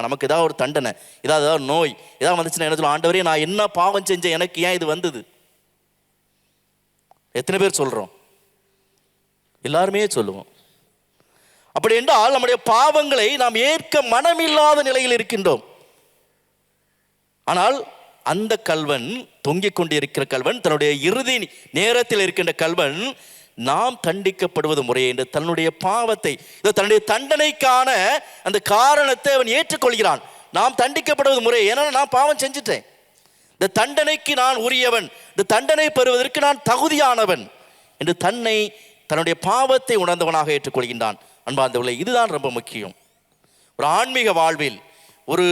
நமக்கு ஏதாவது ஒரு தண்டனை ஏதாவது ஏதாவது நோய் ஏதாவது வந்துச்சுன்னா என்ன சொல்லுவோம் ஆண்டவரே நான் என்ன பாவம் செஞ்சேன் எனக்கு ஏன் இது வந்தது? எத்தனை பேர் சொல்றோம்? எல்லாருமே சொல்லுவோம். அப்படி என்றால் நம்முடைய பாவங்களை நாம் ஏற்க மனமில்லாத நிலையில் இருக்கின்றோம். ஆனால் அந்த கல்வன் தொங்கிக் கொண்டிருக்கிற கல்வன் தன்னுடைய இறுதி நேரத்தில் இருக்கின்ற கல்வன் நாம் தண்டிக்கப்படுவது முறையே என்று தன்னுடைய பாவத்தை இதோ தன்னுடைய தண்டனைக்கான அந்த காரணத்தை அவன் ஏற்றுக்கொள்கிறான். நாம் தண்டிக்கப்படுவது முறை ஏன்னா நான் பாவம் செஞ்சுட்டேன். இந்த தண்டனைக்கு நான் உரியவன் இந்த தண்டனை பெறுவதற்கு நான் தகுதியானவன் என்று தன்னை தன்னுடைய பாவத்தை உணர்ந்தவனாக ஏற்றுக்கொள்கின்றான். அன்பார்ந்தவர்களே இதுதான் ரொம்ப முக்கியம். ஒரு ஆன்மீக வாழ்வில் ஒரு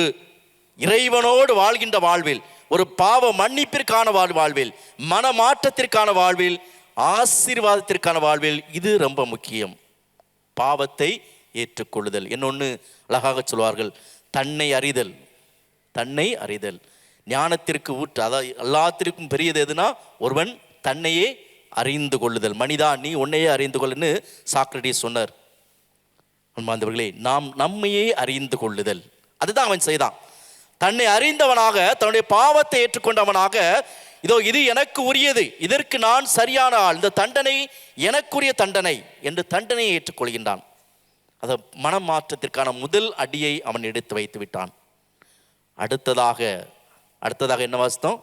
இறைவனோடு வாழ்கின்ற வாழ்வில் ஒரு பாவ மன்னிப்பிற்கான வாழ் வாழ்வில் மனமாற்றத்திற்கான வாழ்வில் ஆசீர்வாதத்திற்கான வாழ்வில் இது ரொம்ப முக்கியம். பாவத்தை ஏற்றுக்கொள்ளுதல். இன்னொன்று அழகாக சொல்வார்கள். தன்னை அறிதல். தன்னை அறிதல். ஞானத்திற்கு ஊற்று அதாவது எல்லாத்திற்கும் பெரியது எதுனா? ஒருவன் தன்னையே அறிந்து கொள்ளுதல். மனிதா நீ உன்னையே அறிந்து கொள்ளுன்னு சாக்ரடி சொன்னார். அன்பாந்தவர்களே நாம் நம்மையே அறிந்து கொள்ளுதல். அதுதான் அவன் செய்தான். தன்னை அறிந்தவனாக தன்னுடைய பாவத்தை ஏற்றுக்கொண்டவனாக இதோ இது எனக்கு உரியது. இதற்கு நான் சரியான ஆள். இந்த தண்டனை எனக்குரிய தண்டனை என்று தண்டனையை ஏற்றுக்கொள்கின்றான். அந்த மனமாற்றத்திற்கான முதல் அடியை அவன் எடுத்து வைத்து விட்டான். அடுத்ததாக அடுத்ததாக என்ன வாசித்தோம்?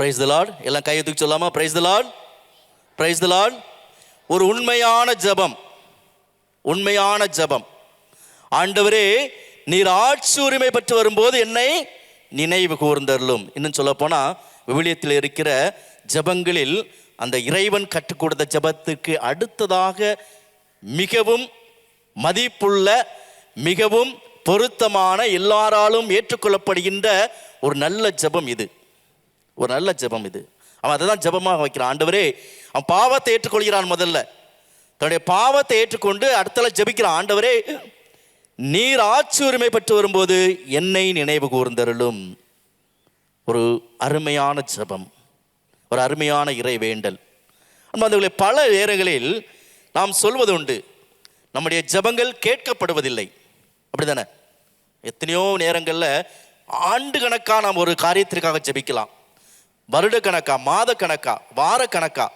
பிரைஸ் த லார்ட் எல்லாம் கையை தூக்கி சொல்லாமா? Praise the lord praise the lord ஒரு உண்மையான ஜெபம். உண்மையான ஜெபம். ஆண்டவரே நீர் ஆட்சி உரிமை பெற்று வரும்போது என்னை நினைவு கூர்ந்தருளும். இன்னும் சொல்ல போனால் விவிலியத்தில் இருக்கிற ஜெபங்களில் அந்த இறைவன் கற்றுக் கொடுத்த ஜெபத்துக்கு அடுத்ததாக மிகவும் மதிப்புள்ள மிகவும் பொருத்தமான எல்லாராலும் ஏற்றுக்கொள்ளப்படுகின்ற ஒரு நல்ல ஜெபம் இது. ஒரு நல்ல ஜெபம் இது. அவன் அதை தான் ஜெபமாக வைக்கிறான். ஆண்டவரே அவன் பாவத்தை ஏற்றுக்கொள்கிறான் முதல்ல. தன்னுடைய பாவத்தை ஏற்றுக்கொண்டு அடுத்தல ஜெபிக்கிறான். ஆண்டவரே நீர் ஆட்சி உரிமை பெற்று வரும்போது என்னை நினைவு கூர்ந்தருளும். ஒரு அருமையான ஜெபம். ஒரு அருமையான இறை வேண்டல். அன்பர்களே பல நேரங்களில் நாம் சொல்வது உண்டு நம்முடைய ஜெபங்கள் கேட்கப்படுவதில்லை. அப்படிதானே? எத்தனையோ நேரங்களில் ஆண்டு கணக்காக நாம் ஒரு காரியத்திற்காக ஜெபிக்கலாம். வருட கணக்கா மாத கணக்கா வார கணக்கா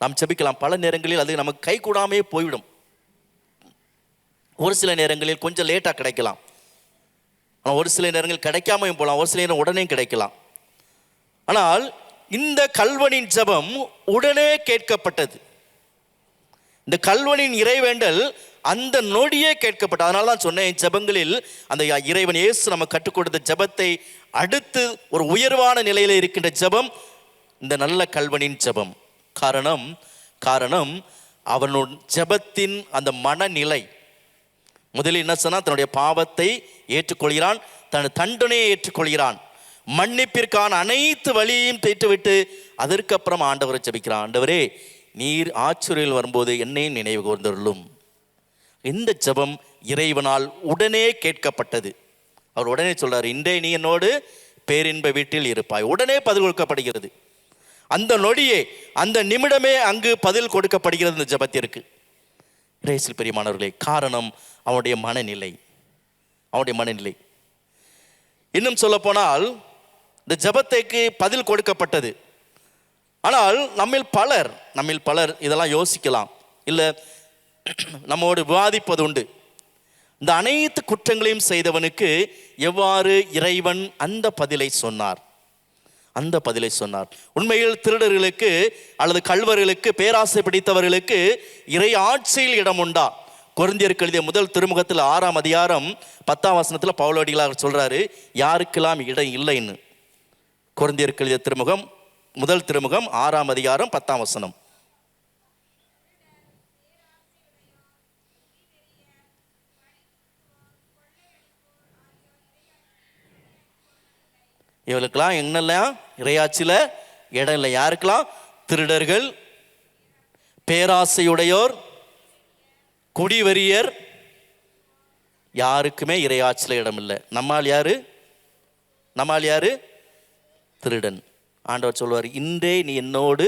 நாம் ஜெபிக்கலாம் பல நேரங்களில் அது நமக்கு கை கூடாமே போய்விடும். ஒரு சில நேரங்களில் கொஞ்சம் லேட்டாக கிடைக்கலாம். ஆனால் ஒரு சில நேரங்கள் கிடைக்காமையும் போகலாம் ஒரு சில நேரம் உடனே கிடைக்கலாம். ஆனால் இந்த கல்வனின் ஜெபம் உடனே கேட்கப்பட்டது. இந்த கல்வனின் இறைவேண்டல் அந்த நொடியே கேட்கப்பட்டது. அதனால தான் சொன்னேன் ஜெபங்களில் அந்த இறைவன் இயேசு நம்ம கற்றுக் கொடுத்த ஜெபத்தை அடுத்து ஒரு உயர்வான நிலையில் இருக்கின்ற ஜபம் இந்த நல்ல கல்வனின் ஜபம். காரணம் காரணம் அவனுடைய ஜெபத்தின் அந்த மனநிலை. முதலில் என்ன சொன்னா தன்னுடைய பாவத்தை ஏற்றுக்கொள்கிறான் தன் தண்டனையை ஏற்றுக்கொள்கிறான். மன்னிப்பிற்கான அனைத்து வழியையும் தேற்றுவிட்டு அதற்கப்புறம் ஆண்டவரை ஜபிக்கிறான். ஆண்டவரே நீர் ஆச்சரியில் வரும்போது என்னையும் நினைவு கூர்ந்தருளும். இந்த ஜபம் இறைவனால் உடனே கேட்கப்பட்டது. அவர் உடனே சொல்றார் இன்றே நீ என்னோடு பேரின்ப வீட்டில் இருப்பாய். உடனே பதில் கொடுக்கப்படுகிறது. அந்த நொடியே அந்த நிமிடமே அங்கு பதில் கொடுக்கப்படுகிறது இந்த ஜெபத்திற்கு. இறைசில் பெரியமானவர்களே காரணம் அவனுடைய மனநிலை. அவனுடைய மனநிலை. இன்னும் சொல்ல போனால் இந்த ஜபத்தைக்கு பதில் கொடுக்கப்பட்டது. ஆனால் நம்மில் பலர் நம்மில் பலர் இதெல்லாம் யோசிக்கலாம். இல்லை நம்மோடு விவாதிப்பது உண்டு. இந்த அனைத்து குற்றங்களையும் செய்தவனுக்கு எவ்வாறு இறைவன் அந்த பதிலை சொன்னார்? அந்த பதிலை சொன்னார். உண்மையில் திருடர்களுக்கு அல்லது கல்வர்களுக்கு பேராசை பிடித்தவர்களுக்கு இறை ஆட்சியில் இடம் உண்டா? குழந்தையருக்கு எழுதிய முதல் திருமுகத்தில் ஆறாம் அதிகாரம் பத்தாம் வசனத்தில் பவுலடிகளார் சொல்றாரு யாருக்கெல்லாம் இடம் இல்லைன்னு? குழந்தையருக்கு எழுதிய திருமுகம் முதல் திருமுகம் ஆறாம் அதிகாரம் பத்தாம் வசனம். இவளுக்கெல்லாம் என்னெல்லாம் இறையாச்சியில் இடம் இல்லை? யாருக்கெல்லாம்? திருடர்கள் பேராசையுடையோர் குடிவெறியர். யாருக்குமே இறையாட்சியில் இடம் இல்லை. நம்மால் யாரு? நம்மால் யாரு? திருடன். ஆண்டவர் சொல்வார் இன்றே நீ என்னோடு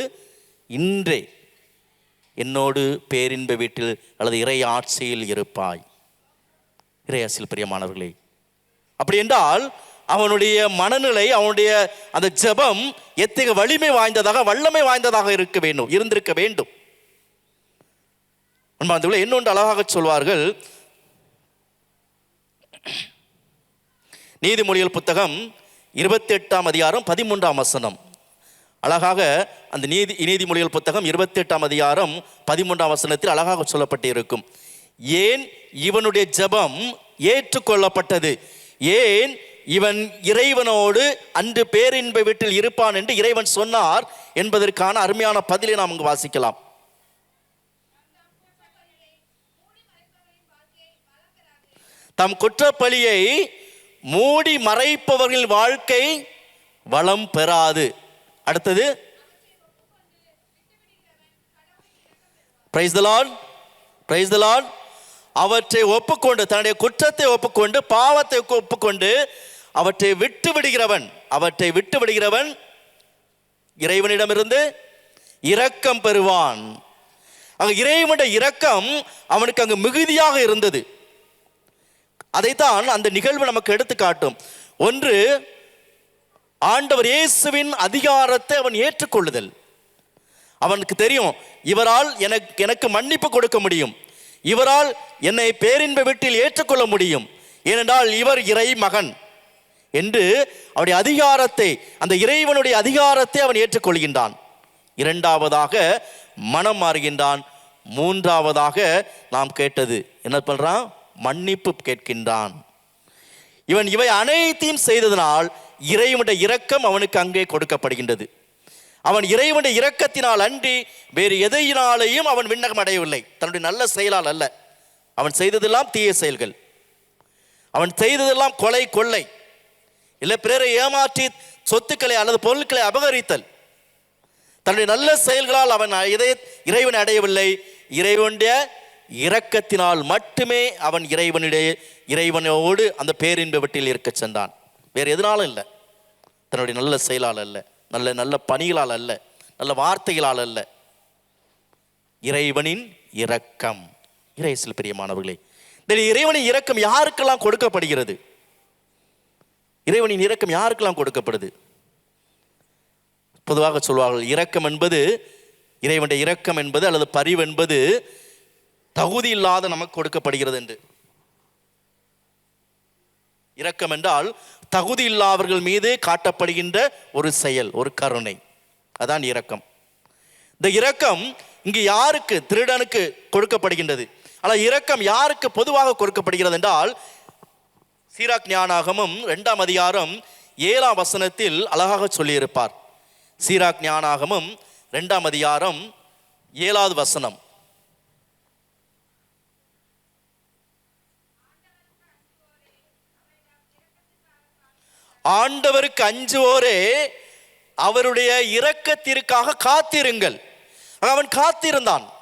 இன்றே என்னோடு பேரின்ப வீட்டில் அல்லது இறை ஆட்சியில் இருப்பாய். இறையாசில் பிரியமானவர்களே அப்படி என்றால் அவனுடைய மனநிலை அவனுடைய அந்த ஜெபம் எத்தகைய வலிமை வாய்ந்ததாக வல்லமை வாய்ந்ததாக இருக்க வேண்டும் இருந்திருக்க வேண்டும். அன்பார்ந்தவர்களே இன்னொன்று அழகாக சொல்வார்கள். நீதிமொழிகள் புத்தகம் இருபத்தி எட்டாம் அதிகாரம் பதிமூன்றாம் வசனம். அழகாக அந்த நீதி நீதிமொழிகள் புத்தகம் இருபத்தி எட்டாம் அதிகாரம் பதிமூன்றாம் வசனத்தில் அழகாக சொல்லப்பட்டு இருக்கும் ஏன் இவனுடைய ஜெபம் ஏற்றுக்கொள்ளப்பட்டது? ஏன் இவன் இறைவனோடு அன்று பேரின்ப வீட்டில் இருப்பான் என்று இறைவன் சொன்னார் என்பதற்கான அருமையான பதிலை நாம் இங்கு வாசிக்கலாம். தம் குற்றப்பழியை மூடி மறைப்பவர்களின் வாழ்க்கை வளம் பெறாது. அடுத்தது பிரைஸ் த பிரைஸ் த அவற்றை ஒப்புக்கொண்டு தன்னுடைய குற்றத்தை ஒப்புக்கொண்டு பாவத்தை ஒப்புக்கொண்டு அவற்றை விட்டு விடுகிறவன் அவற்றை விட்டு விடுகிறவன் இறைவனிடமிருந்து இரக்கம் பெறுவான். அங்கு இறைவனுடைய இரக்கம் அவனுக்கு அங்கு மிகுதியாக இருந்தது. அதைத்தான் அந்த நிகழ்வு நமக்கு எடுத்து காட்டும். ஒன்று ஆண்டவர் இயேசுவின் அதிகாரத்தை அவன் ஏற்றுக்கொள்ளுதல். அவனுக்கு தெரியும் இவரால் எனக்கு எனக்கு மன்னிப்பு கொடுக்க முடியும். இவரால் என்னை பேரின்ப வீட்டில் ஏற்றுக்கொள்ள முடியும். ஏனென்றால் இவர் இறை மகன் என்று அவருடைய அதிகாரத்தை அந்த இறைவனுடைய அதிகாரத்தை அவன் ஏற்றுக்கொள்கின்றான். இரண்டாவதாக மனம் மாறுகின்றான். மூன்றாவதாக நாம் கேட்டது என்ன சொல்றான் மன்னிப்பு கேட்கின்றான். இவன் இவை அனைத்தையும் செய்ததனால் இறைவனுடைய இரக்கம் அவனுக்கு அங்கே கொடுக்கப்படுகின்றது. அவன் இறைவனுடைய இரக்கத்தினால் அன்றி வேறு எதையினாலேயும் அவன் விண்ணகம் அடையவில்லை. தன்னுடைய நல்ல செயலால் அல்ல. அவன் செய்ததெல்லாம் தீய செயல்கள். அவன் செய்ததெல்லாம் கொலை கொள்ளை. இல்லை பிறரை ஏமாற்றி சொத்துக்களை அல்லது பொருட்களை அபகரித்தல். தன்னுடைய நல்ல செயல்களால் அவன் இதை இறைவனை அடையவில்லை. இறைவனுடைய இரக்கத்தினால் மட்டுமே அவன் இறைவனுடைய இறைவனோடு அந்த பேரின்ப இருக்கச் இருக்க சென்றான். வேறு எதனாலும் இல்லை. தன்னுடைய நல்ல செயலால் அல்ல நல்ல நல்ல பணிகளால் அல்ல நல்ல வார்த்தைகளால் அல்ல. இறைவனின் இரக்கம். இறைசில் பிரியமானவர்களே இந்த இறைவனின் இரக்கம் யாருக்கெல்லாம் கொடுக்கப்படுகிறது? இறைவனின் இரக்கம் யாருக்கெல்லாம் கொடுக்கப்படுது? பொதுவாக சொல்வார்கள் இரக்கம் என்பது இறைவனுடைய இரக்கம் என்பது அல்லது பரிவு என்பது தகுதி இல்லாத நமக்கு கொடுக்கப்படுகிறது என்று. இரக்கம் என்றால் தகுதி இல்லாதவர்கள் மீது காட்டப்படுகின்ற ஒரு செயல் ஒரு கருணை. அதான் இரக்கம். இந்த இரக்கம் இங்கு யாருக்கு திருடனுக்கு கொடுக்கப்படுகின்றது. ஆனால் இரக்கம் யாருக்கு பொதுவாக கொடுக்கப்படுகிறது என்றால் சீராக் ஞானாகமும் ரெண்டாம் அதிகாரம் ஏழாம் வசனத்தில் அழகாக சொல்லியிருப்பார். சீராக் ஞானாகமும் ரெண்டாம் அதிகாரம் ஏழாவது வசனம். ஆண்டவருக்கு அஞ்சுவோரே அவருடைய இரக்கத்திற்காக காத்திருங்கள். அவன் காத்திருந்தான்.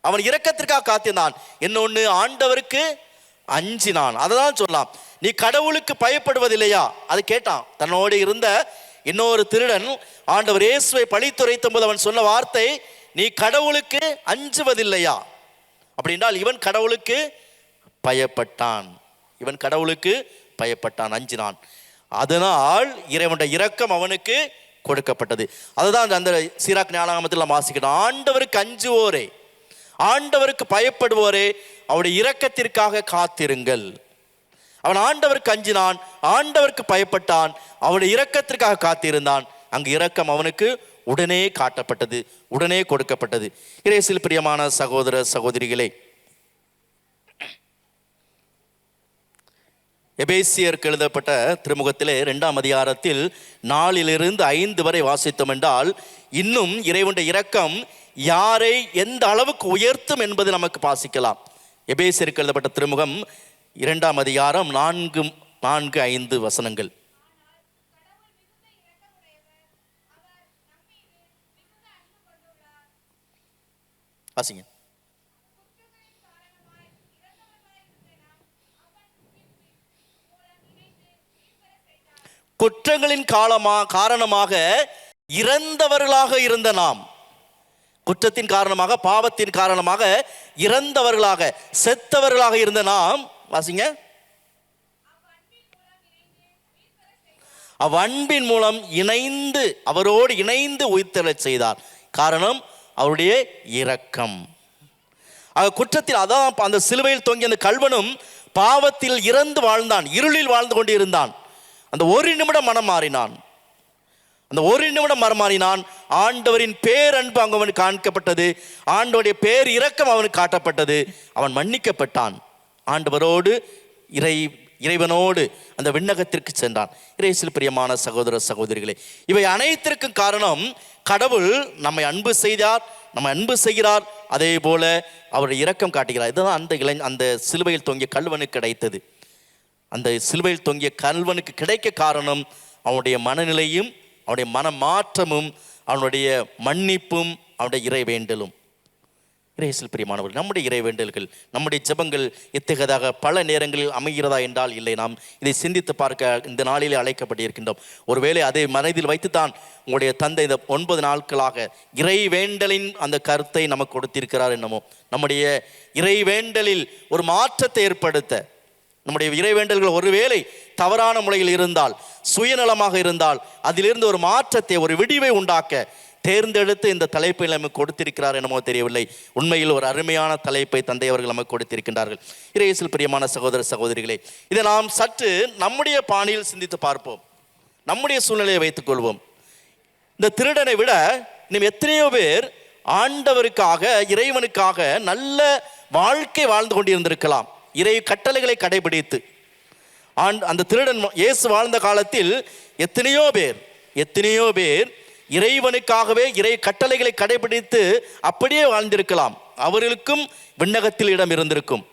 அவன் இரக்கத்திற்காக காத்திருந்தான். இன்னொன்று ஆண்டவருக்கு அஞ்சினான். அதை தான் சொல்லலாம் நீ கடவுளுக்கு பயப்படுவதில்லையா? அது கேட்டான். தன்னோடு இருந்த இன்னொரு திருடன் ஆண்டவர் இயேசுவை பழித்துரைத்த போது அவன் சொன்ன வார்த்தை நீ கடவுளுக்கு அஞ்சுவதில்லையா? அப்படின்றால் இவன் கடவுளுக்கு பயப்பட்டான். இவன் கடவுளுக்கு பயப்பட்டான். அஞ்சினான். அதனால் இறைவனுடைய இரக்கம் அவனுக்கு கொடுக்கப்பட்டது. அதுதான் அந்த சீராக் ஞானாமத்தில் நாம் வாசிக்கிறோம் ஆண்டவருக்கு அஞ்சுவோரே. ஆண்டவருக்கு பயப்படுவோரே அவருடைய இரக்கத்திற்காக காத்திருங்கள். அவன் ஆண்டவருக்கு அஞ்சினான் ஆண்டவருக்கு பயப்பட்டான் அவனுடைய இரக்கத்திற்காக காத்திருந்தான். அங்கு இரக்கம் அவனுக்கு உடனே காட்டப்பட்டது உடனே கொடுக்கப்பட்டது. இறைசில் பிரியமான சகோதர சகோதரிகளே எபேசியருக்கு எழுதப்பட்ட திருமுகத்திலே ரெண்டாம் அதிகாரத்தில் நாலிலிருந்து ஐந்து வரை வாசித்தோம் என்றால் இன்னும் இறைவனுடைய இரக்கம் யாரை எந்த அளவுக்கு உயர்த்தும் என்பது நமக்கு பாசிக்கலாம் எபேசிற்கு எழுதப்பட்ட திருமுகம் இரண்டாம் அதிகாரம் நான்கு நான்கு ஐந்து வசனங்கள். வாசிங்க. குற்றங்களின் காலமா காரணமாக இறந்தவர்களாக இருந்த நாம். குற்றத்தின் காரணமாக பாவத்தின் காரணமாக இறந்தவர்களாக செத்தவர்களாக இருந்த நாம் வாசிங்க. அவ்வன்பின் மூலம் இணைந்து அவரோடு இணைந்து உயிர்த்தெழச் செய்தார். காரணம் அவருடைய இரக்கம். குற்றத்தில் அதான் அந்த சிலுவையில் தொங்கிய அந்த கல்வனும் பாவத்தில் இறந்து வாழ்ந்தான் இருளில் வாழ்ந்து கொண்டு இருந்தான் அந்த ஒரு நிமிடம் மனம் மாறினான். அந்த ஒரு நிமிடம் மனம் மாறினான் ஆண்டவரின் பேரன்பு அங்கு அவனுக்கு காண்பிக்கப்பட்டது ஆண்டவருடைய பேர் இரக்கம் அவனுக்கு காட்டப்பட்டது. அவன் மன்னிக்கப்பட்டான். ஆண்டவரோடு இறை இறைவனோடு அந்த விண்ணகத்திற்கு சென்றான். இறைசில் பிரியமான சகோதர சகோதரிகளே இவை அனைத்திற்கும் காரணம் கடவுள் நம்மை அன்பு செய்தார் நம்மை அன்பு செய்கிறார். அதே போல அவருடைய இரக்கம் காட்டுகிறார். இதுதான் அந்த இளை அந்த சிலுவையில் தொங்கிய கல்வனுக்கு கிடைத்தது. அந்த சிலுவையில் தொங்கிய கல்வனுக்கு கிடைக்க காரணம் அவனுடைய மனநிலையும் அவனுடைய மன மாற்றமும் அவனுடைய மன்னிப்பும் அவனுடைய இறைவேண்டலும் இறையேசில் பிரியமானவர்கள் நம்முடைய இறைவேண்டல்கள் நம்முடைய ஜபங்கள் இத்தகையதாக பல நேரங்களில் அமைகிறதா என்றால் இல்லை. நாம் இதை சிந்தித்து பார்க்க இந்த நாளிலே அழைக்கப்பட்டிருக்கின்றோம். ஒருவேளை அதை மனதில் வைத்துத்தான் உங்களுடைய தந்தை இந்த ஒன்பது நாட்களாக இறைவேண்டலின் அந்த கருத்தை நமக்கு கொடுத்திருக்கிறார் என்னமோ. நம்முடைய இறைவேண்டலில் ஒரு மாற்றத்தை ஏற்படுத்த நம்முடைய இறைவேண்டல்கள் ஒருவேளை தவறான முறையில் இருந்தால் சுயநலமாக இருந்தால் அதிலிருந்து ஒரு மாற்றத்தை ஒரு விடிவை உண்டாக்க தேர்ந்தெடுத்து இந்த தலைப்பை நமக்கு கொடுத்திருக்கிறார் என்னமோ தெரியவில்லை. உண்மையில் ஒரு அருமையான தலைப்பை தந்தை அவர்கள் நமக்கு கொடுத்திருக்கின்றார்கள். இறையேசில் பிரியமான சகோதர சகோதரிகளே இதை நாம் சற்று நம்முடைய பாணியில் சிந்தித்து பார்ப்போம். நம்முடைய சூழ்நிலையை வைத்துக் கொள்வோம். இந்த திருடனை விட இன்னும் எத்தனையோ பேர் ஆண்டவருக்காக இறைவனுக்காக நல்ல வாழ்க்கை வாழ்ந்து கொண்டிருந்திருக்கலாம். இறை கட்டளைகளை கடைபிடித்து. ஆண் அந்த திருடன் இயேசு வாழ்ந்த காலத்தில் எத்தனையோ பேர் எத்தனையோ பேர் இறைவனுக்காகவே இறை கட்டளைகளை கடைபிடித்து அப்படியே வாழ்ந்திருக்கலாம். அவர்களுக்கும் விண்ணகத்தில் இடம் இருந்திருக்கும்.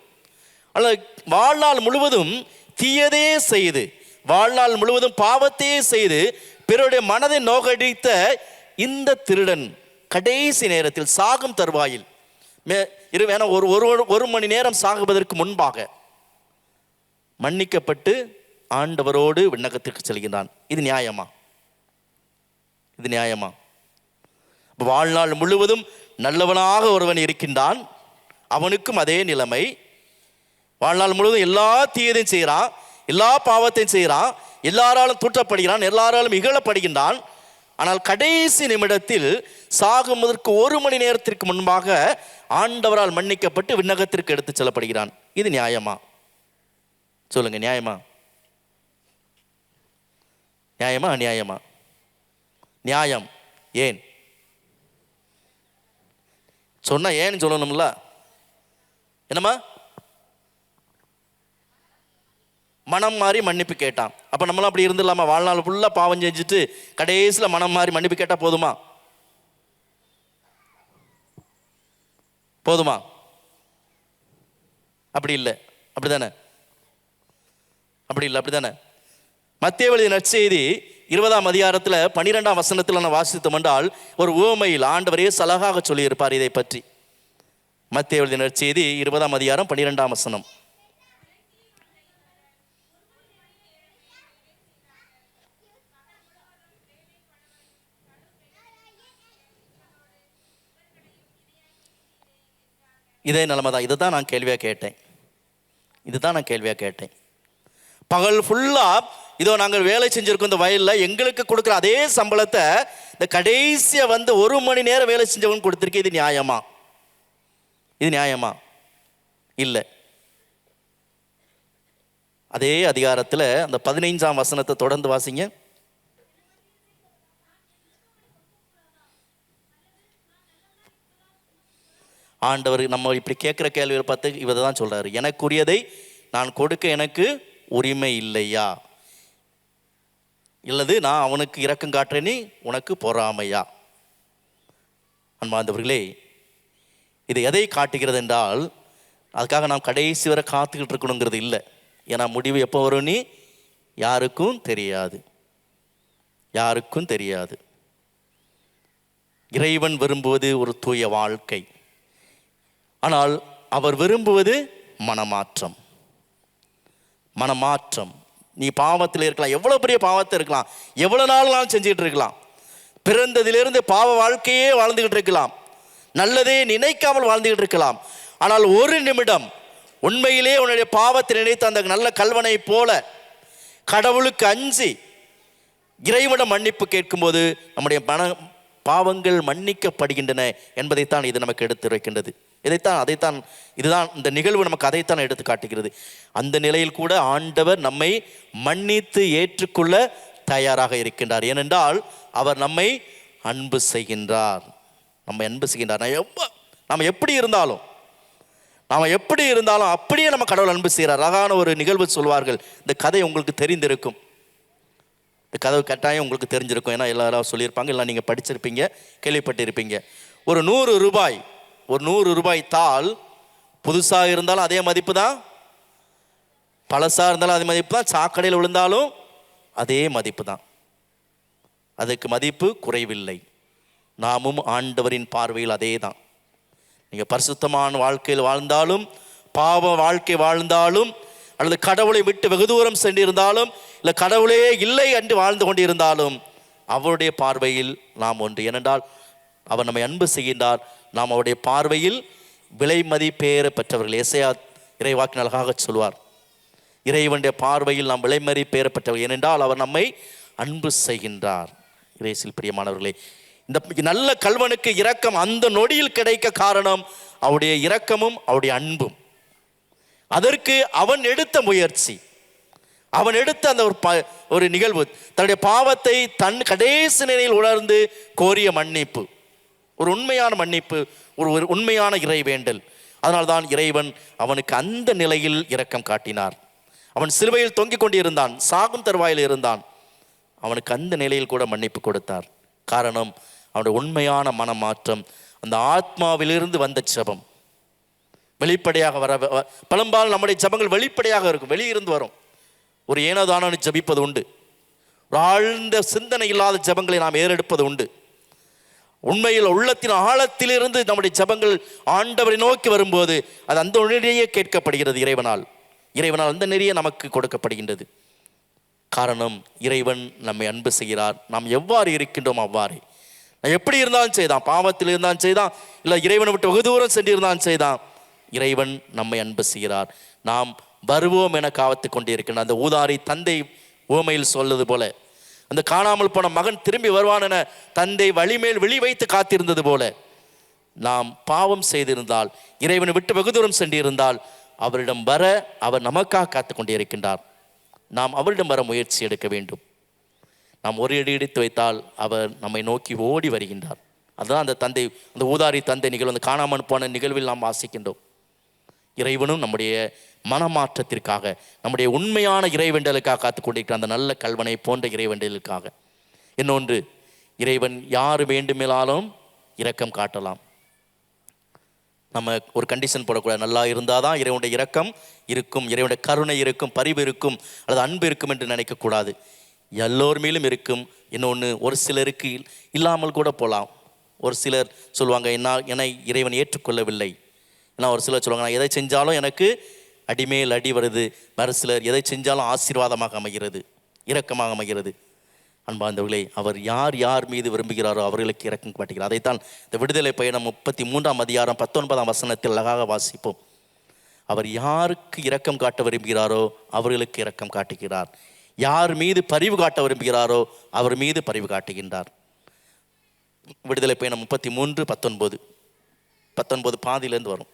அல்லது வாழ்நாள் முழுவதும் தீயதே செய்து வாழ்நாள் முழுவதும் பாவத்தையே செய்து பிறருடைய மனதை நோகடித்த இந்த திருடன் கடைசி நேரத்தில் சாகும் தருவாயில் மே இரு வேணா ஒரு ஒரு ஒரு மணி நேரம் சாகுவதற்கு முன்பாக மன்னிக்கப்பட்டு ஆண்டவரோடு விண்ணகத்திற்கு செல்கிறான். இது நியாயமா? இது நியாயமா? வாழ்நாள் முழுவதும் நல்லவனாக ஒருவன் இருக்கின்றான். அவனுக்கும் அதே நிலைமை. வாழ்நாள் முழுவதும் எல்லா தீயதையும் செய்கிறான் எல்லா பாவத்தையும் செய்கிறான் எல்லாராலும் தூற்றப்படுகிறான். எல்லாராலும் இகழப்படுகின்றான். ஆனால் கடைசி நிமிடத்தில் சாகுவதற்கு ஒரு மணி நேரத்திற்கு முன்பாக ஆண்டவரால் மன்னிக்கப்பட்டு விண்ணகத்திற்கு எடுத்துச் செல்லப்படுகிறான். இது நியாயமா? சொல்லுங்க நியாயமா? நியாயமா அநியாயமா? நியாயம். ஏன்? சொன்னா ஏன்னு சொல்லணும்ல? என்னம்மா? மனம் மாறி மன்னிப்பு கேட்டான். அப்போ நம்மளாம் அப்படி இருந்துடலாமா? வாழ்நாள் ஃபுல்லாக பாவம் செஞ்சுட்டு கடைசியில் மனம் மாறி மன்னிப்பு கேட்டால் போதுமா? போதுமா? அப்படி இல்லை. அப்படி தானே அப்படி இல்லை அப்படி தானே மத்திய வழி நற்செய்தி இருபதாம் அதிகாரத்தில் பன்னிரெண்டாம் வசனத்தில் நான் வாசித்தோம் என்றால் ஒரு ஓமையில் ஆண்டவரே சலகாக சொல்லியிருப்பார் இதை பற்றி மத்திய வழி நற்செய்தி இருபதாம் அதிகாரம் பன்னிரெண்டாம் வசனம். இதே நிலமை தான் இதை தான் நான் கேள்வியாக கேட்டேன். இதுதான் நான் கேள்வியாக கேட்டேன். பகல் ஃபுல்லாக இதோ நாங்கள் வேலை செஞ்சுருக்கோம் இந்த வயலில் எங்களுக்கு கொடுக்குற அதே சம்பளத்தை இந்த கடைசியை வந்து ஒரு மணி நேரம் வேலை செஞ்சவங்க கொடுத்துருக்கு இது நியாயமா? இது நியாயமா? இல்லை. அதே அதிகாரத்தில் அந்த பதினைஞ்சாம் வசனத்தை தொடர்ந்து வாசிங்க. ஆண்டவர் நம்ம இப்படி கேட்குற கேள்வியை பார்த்து இவரை தான் சொல்கிறாரு எனக்குரியதை நான் கொடுக்க எனக்கு உரிமை இல்லையா? இல்லது நான் அவனுக்கு இரக்கம் காட்டுறேனே உனக்கு பொறாமையா? அன்பாந்தவர்களே இது எதை காட்டுகிறது என்றால் அதுக்காக நாம் கடைசி வரை காத்துக்கிட்டு இருக்கணுங்கிறது இல்லை. ஏன்னா முடிவு எப்போ வரும்னு யாருக்கும் தெரியாது. யாருக்கும் தெரியாது. இறைவன் விரும்புவது ஒரு தூய வாழ்க்கை. ஆனால் அவர் விரும்புவது மனமாற்றம். மனமாற்றம். நீ பாவத்தில் இருக்கலாம் எவ்வளோ பெரிய பாவத்தை இருக்கலாம் எவ்வளோ நாள்னாலும் செஞ்சுக்கிட்டு இருக்கலாம். பிறந்ததிலிருந்து பாவ வாழ்க்கையே வாழ்ந்துகிட்டு இருக்கலாம். நல்லதே நினைக்காமல் வாழ்ந்துகிட்டு இருக்கலாம். ஆனால் ஒரு நிமிடம் உண்மையிலே உன்னுடைய பாவத்தை நினைத்து அந்த நல்ல கல்வனை போல கடவுளுக்கு அஞ்சி இறைவன மன்னிப்பு கேட்கும்போது நம்முடைய மன பாவங்கள் மன்னிக்கப்படுகின்றன என்பதைத்தான் இது நமக்கு எடுத்து வைக்கின்றது இதைத்தான் அதைத்தான் இதுதான் இந்த நிகழ்வு நமக்கு அதைத்தான் எடுத்து காட்டுகிறது. அந்த நிலையில் கூட ஆண்டவர் நம்மை மன்னித்து ஏற்றுக்கொள்ள தயாராக இருக்கின்றார். ஏனென்றால் அவர் நம்மை அன்பு செய்கின்றார். நம்ம அன்பு செய்கின்றார். நான் எவ்வ நம்ம எப்படி இருந்தாலும் நாம் எப்படி இருந்தாலும் அப்படியே நம்ம கடவுள் அன்பு செய்கிறார். அழகான ஒரு நிகழ்வு சொல்வார்கள். இந்த கதை உங்களுக்கு தெரிந்திருக்கும். இந்த கதவு கட்டாயம் உங்களுக்கு தெரிஞ்சிருக்கும். ஏன்னா எல்லாரும் சொல்லியிருப்பாங்க இல்லை நீங்கள் படிச்சிருப்பீங்க கேள்விப்பட்டிருப்பீங்க. ஒரு நூறு ரூபாய் ஒரு நூறு ரூபாய் தாள் புதுசாக இருந்தாலும் அதே மதிப்பு தான் பழசாக இருந்தாலும் அதே மதிப்பு தான் சாக்கடையில் விழுந்தாலும் அதே மதிப்பு தான் அதுக்கு மதிப்பு குறைவில்லை. நாமும் ஆண்டவரின் பார்வையில் அதே தான் நீங்கள் பரிசுத்தமான வாழ்க்கையில் வாழ்ந்தாலும் பாவ வாழ்க்கை வாழ்ந்தாலும் அல்லது கடவுளை விட்டு வெகு தூரம் சென்றிருந்தாலும் இல்லை கடவுளே இல்லை என்று வாழ்ந்து கொண்டிருந்தாலும் அவருடைய பார்வையில் நாம் ஒன்று. ஏனென்றால் அவர் நம்மை அன்பு செய்கின்றார். நாம் அவருடைய பார்வையில் விலை மதிப்பேற பெற்றவர்கள். இசையா இறைவாக்கின் அழகாக சொல்வார். இறைவனுடைய பார்வையில் நாம் விலைமறி பேர பெற்றவர்கள். ஏனென்றால் அவர் நம்மை அன்பு செய்கின்றார். இறைசில் பிரியமானவர்களே இந்த நல்ல கல்வனுக்கு இரக்கம் அந்த நொடியில் கிடைக்க காரணம் அவருடைய இரக்கமும் அவருடைய அன்பும். அதற்கு அவன் எடுத்த முயற்சி அவன் எடுத்த அந்த ஒரு ப ஒரு நிகழ்வு தன்னுடைய பாவத்தை தன் கடைசி நிலையில் உணர்ந்து கோரிய மன்னிப்பு. ஒரு உண்மையான மன்னிப்பு ஒரு ஒரு உண்மையான இறை வேண்டல். அதனால்தான் இறைவன் அவனுக்கு அந்த நிலையில் இரக்கம் காட்டினார். அவன் சிலுவையில் தொங்கிக் கொண்டிருந்தான் சாகும் தருவாயில் இருந்தான். அவனுக்கு அந்த நிலையில் கூட மன்னிப்பு கொடுத்தார். காரணம் அவனுடைய உண்மையான மனமாற்றம் அந்த ஆத்மாவிலிருந்து வந்த ஜெபம். வெளிப்படையாக வர வ- நம்முடைய ஜெபங்கள் வெளிப்படையாக இருக்கும் வெளியிருந்து வரும். ஒரு ஏனோதானு ஜெபிப்பது உண்டு. ஒரு ஆழ்ந்த சிந்தனை இல்லாத ஜெபங்களை நாம் ஏறெடுப்பது உண்டு. உண்மையில் உள்ளத்தின் ஆழத்திலிருந்து நம்முடைய ஜெபங்கள் ஆண்டவரை நோக்கி வரும்போது அது அந்த உடனேயே கேட்கப்படுகிறது இறைவனால். இறைவனால் அந்த நெறிய நமக்கு கொடுக்கப்படுகின்றது. காரணம் இறைவன் நம்மை அன்பு செய்கிறார். நாம் எவ்வாறு இருக்கின்றோம் அவ்வாறு. நான் எப்படி இருந்தாலும் செய்தான். பாவத்தில் இருந்தாலும் செய்தான். இல்லை இறைவனை விட்டு வெகு தூரம் சென்றிருந்தாலும் செய்தான். இறைவன் நம்மை அன்பு செய்கிறார். நாம் வருவோம் என காவத்து கொண்டிருக்கின்ற அந்த ஊதாரி தந்தை ஓமையில் சொல்வது போல அந்த காணாமல் போன மகன் திரும்பி வருவான் என தந்தை வழிமேல் விழி வைத்து காத்திருந்தது போல. நாம் பாவம் செய்திருந்தால் இறைவனை விட்டு வெகு தூரம் சென்றிருந்தால் அவரிடம் வர அவர் நமக்காக காத்து கொண்டிருக்கின்றார். நாம் அவரிடம் வர முயற்சி எடுக்க வேண்டும். நாம் ஒரு அடி எடுத்து வைத்தால் அவர் நம்மை நோக்கி ஓடி வருகின்றார். அதுதான் அந்த தந்தை அந்த ஊதாரி தந்தை நிகழ்வு அந்த காணாமல் போன நிகழ்வில் நாம் வாசிக்கின்றோம். இறைவனும் நம்முடைய மனமாற்றத்திற்காக நம்முடைய உண்மையான இறைவேண்டலுக்காக காத்து கொண்டிருக்கிற அந்த நல்ல கல்வனை போன்ற இறைவேண்டலுக்காக இன்னொன்று இறைவன் யார் வேண்டுமேலாலும் இரக்கம் காட்டலாம். நம்ம ஒரு கண்டிஷன் போடக்கூடாது. நல்லா இருந்தால் தான் இறைவனுடைய இரக்கம் இருக்கும் இறைவனுடைய கருணை இருக்கும் பரிவு இருக்கும் அல்லது அன்பு இருக்கும் என்று நினைக்கக்கூடாது. எல்லோர் மேலும் இருக்கும். இன்னொன்று ஒரு சிலருக்கு இல்லாமல் கூட போகலாம் ஒரு சிலர் சொல்லுவாங்க என்ன என்னை இறைவன் ஏற்றுக்கொள்ளவில்லை. ஏன்னா ஒரு சிலர் சொல்லுவாங்க நான் எதை செஞ்சாலும் எனக்கு அடிமேல் அடி வருது. வேறு சிலர் எதை செஞ்சாலும் ஆசீர்வாதமாக அமைகிறது இரக்கமாக அமைகிறது. அன்பார்ந்தவர்களே அவர் யார் யார் மீது விரும்புகிறாரோ அவர்களுக்கு இறக்கம் காட்டுகிறார். அதைத்தான் இந்த விடுதலை பயணம் முப்பத்தி மூன்றாம் அதிகாரம் பத்தொன்பதாம் வசனத்தில் அழகாக வாசிப்போம். அவர் யாருக்கு இரக்கம் காட்ட விரும்புகிறாரோ அவர்களுக்கு இரக்கம் காட்டுகிறார். யார் மீது பரிவு காட்ட விரும்புகிறாரோ அவர் மீது பரிவு காட்டுகின்றார். விடுதலை பயணம் முப்பத்தி மூன்று பத்தொன்பது. பத்தொன்பது பாதியிலேருந்து வரும்.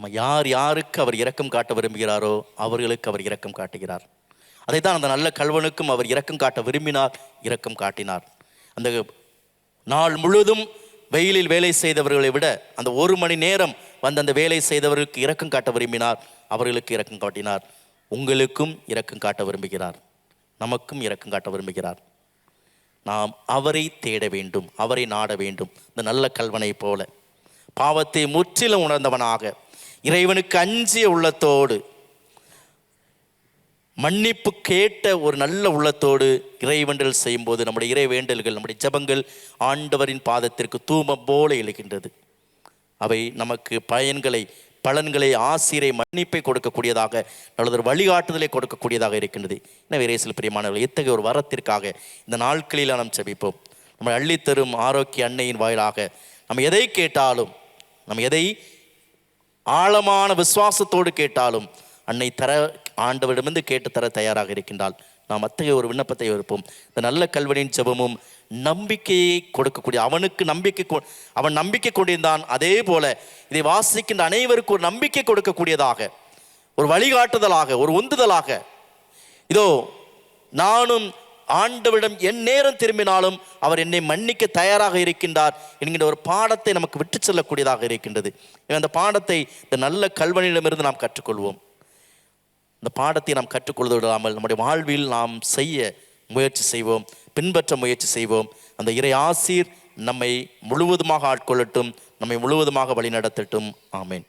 ஆமாம் யார் யாருக்கு அவர் இரக்கம் காட்ட விரும்புகிறாரோ அவர்களுக்கு அவர் இரக்கம் காட்டுகிறார். அதை தான் அந்த நல்ல கல்வனுக்கும் அவர் இரக்கம் காட்ட விரும்பினார் இரக்கம் காட்டினார். அந்த நாள் முழுதும் வெயிலில் வேலை செய்தவர்களை விட அந்த ஒரு மணி நேரம் வந்து அந்த வேலை செய்தவர்களுக்கு இரக்கம் காட்ட விரும்பினார் அவர்களுக்கு இரக்கம் காட்டினார். உங்களுக்கும் இரக்கம் காட்ட விரும்புகிறார். நமக்கும் இரக்கம் காட்ட விரும்புகிறார். நாம் அவரை தேட வேண்டும் அவரை நாட வேண்டும். இந்த நல்ல கல்வனை போல. பாவத்தை முற்றிலும் உணர்ந்தவனாக இறைவனுக்கு அஞ்சிய உள்ளத்தோடு மன்னிப்பு கேட்ட ஒரு நல்ல உள்ளத்தோடு இறைவேண்டல் செய்யும்போது நம்முடைய இறைவேண்டல்கள் நம்முடைய ஜெபங்கள் ஆண்டவரின் பாதத்திற்கு தூமம் போல எழுகின்றது. அவை நமக்கு பயன்களை பலன்களை ஆசிரை மன்னிப்பை கொடுக்கக்கூடியதாக அல்லது ஒரு வழிகாட்டுதலை கொடுக்கக்கூடியதாக இருக்கின்றது. எனவே இறைசில் பிரியமானவர்கள் இத்தகைய ஒரு வரத்திற்காக இந்த நாட்களில் நாம் செபிப்போம் நம்ம அள்ளித்தரும் ஆரோக்கிய அன்னையின் வாயிலாக நம்ம எதை கேட்டாலும் நம்ம எதை ஆழமான விசுவாசத்தோடு கேட்டாலும் அன்னை தர ஆண்டவரிடமிருந்து கேட்டு தர தயாராக இருக்கின்றாள். நாம் அத்தகைய ஒரு விண்ணப்பத்தை இருப்போம் இந்த நல்ல கல்வனின் ஜெபமும் நம்பிக்கையை கொடுக்கக்கூடிய அவனுக்கு நம்பிக்கை கொ- அவன் நம்பிக்கை கொண்டிருந்தான். அதே போல இதை வாசிக்கின்ற அனைவருக்கும் ஒரு நம்பிக்கை கொடுக்கக்கூடியதாக ஒரு வழிகாட்டுதலாக ஒரு உந்துதலாக. இதோ நானும் ஆண்டவரிடம் என் நேரம் திரும்பினாலும் அவர் என்னை மன்னிக்க தயாராக இருக்கின்றார் என்கின்ற ஒரு பாடத்தை நமக்கு விட்டு செல்லக்கூடியதாக இருக்கின்றது. அந்த பாடத்தை இந்த நல்ல கல்வனிடமிருந்து நாம் கற்றுக்கொள்வோம். இந்த பாடத்தை நாம் கற்றுக்கொள்வது விடாமல் நம்முடைய வாழ்வில் நாம் செய்ய முயற்சி செய்வோம் பின்பற்ற முயற்சி செய்வோம். அந்த இறை ஆசீர் நம்மை முழுவதுமாக ஆட்கொள்ளட்டும் நம்மை முழுவதுமாக வழிநடத்தட்டும். ஆமேன்.